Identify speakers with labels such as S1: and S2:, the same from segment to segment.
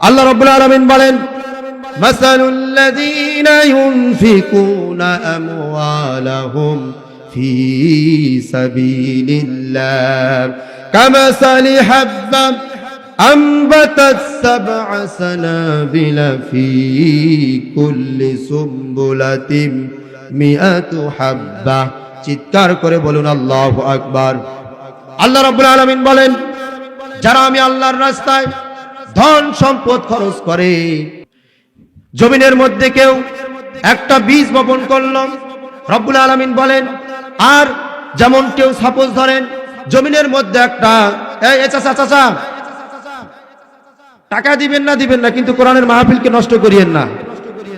S1: আল্লাহ রব্বুল আলামিন বলেন مثل الذين ينفقون أموالهم في سبيل الله كمثل حبة أنبتت سبع سنابل في كل سنبلة مئة حبة চিৎকার করে বলুন আল্লাহ আকবার আল্লাহ রাব্বুল আলামিন বলেন যারা আমি আল্লাহর রাস্তায় ধন সম্পদ খরচ করে। জমিনের মধ্যে কেউ একটা বীজ বপন করল। রব্বুল আলামিন বলেন, আর যেমন কেউ সাপোজ ধরেন, জমিনের মধ্যে একটা টাকা দিবেন না দিবেন না, কিন্তু কোরআনের মাহফিলকে নষ্ট করিয়েন না।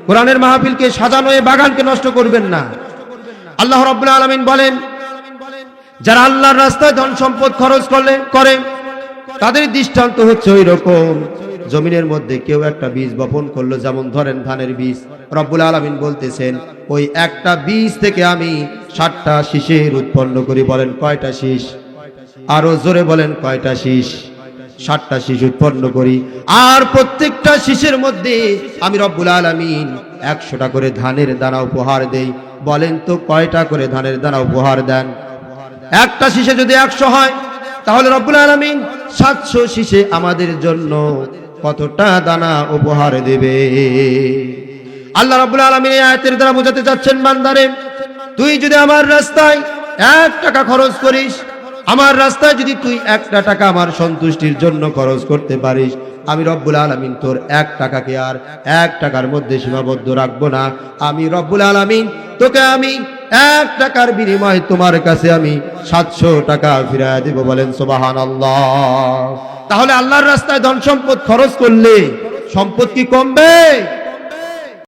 S1: কোরআনের মাহফিলকে সাজানো এই বাগানকে নষ্ট করবেন না। আল্লাহ রব্বুল আলামিন বলেন, যারা আল্লাহর রাস্তায় ধন সম্পদ খরচ করলে, করে তাদের দৃষ্টান্ত হচ্ছে ওই রকম জমিনের মধ্যে কেউ একটা বীজ বপন করল, যেমন ধরেন ধানের বীজ। রব্বুল আলামিন বলতেছেন, ওই একটা বীজ থেকে আমি ষাটটা শীষের উৎপন্ন করি। বলেন, কয়টা শীষ? আরও জোরে বলেন, কয়টা শীষ? ষাটটা শীষ উৎপন্ন করি। আর প্রত্যেকটা শীষের মধ্যে আমি রব্বুল আলামিন একশোটা করে ধানের দানা উপহার দেই। বলেন তো, কয়টা করে ধানের দানা উপহার দেন? একটা শীষে যদি একশো হয়, তাহলে রব্বুল আলমিন সাতশো শীষে আমাদের জন্য কতটা দানা উপহার দেবে? আল্লাহ রব্বুল আলমিন আয়াতের দ্বারা বোঝাতে চাচ্ছেন, বান্দারে, তুই যদি আমার রাস্তায় এক টাকা খরচ করিস, আমার রাস্তায় যদি তুই একটা টাকা আমার সন্তুষ্টির জন্য খরচ করতে পারিস, আমি রব্বুল আলমিন তোর এক টাকাকে আর এক টাকার মধ্যে সীমাবদ্ধ রাখব না। আমি রব্বুল আলমিন, তোকে আমি এক টাকার বিনিময়ে তোমার কাছে আমি সাতশো টাকা ফিরাই দিব বলেন সোবাহান আল্লাহ তাহলে আল্লাহর রাস্তায় ধন সম্পদ খরচ করলে সম্পদ কি কমবে?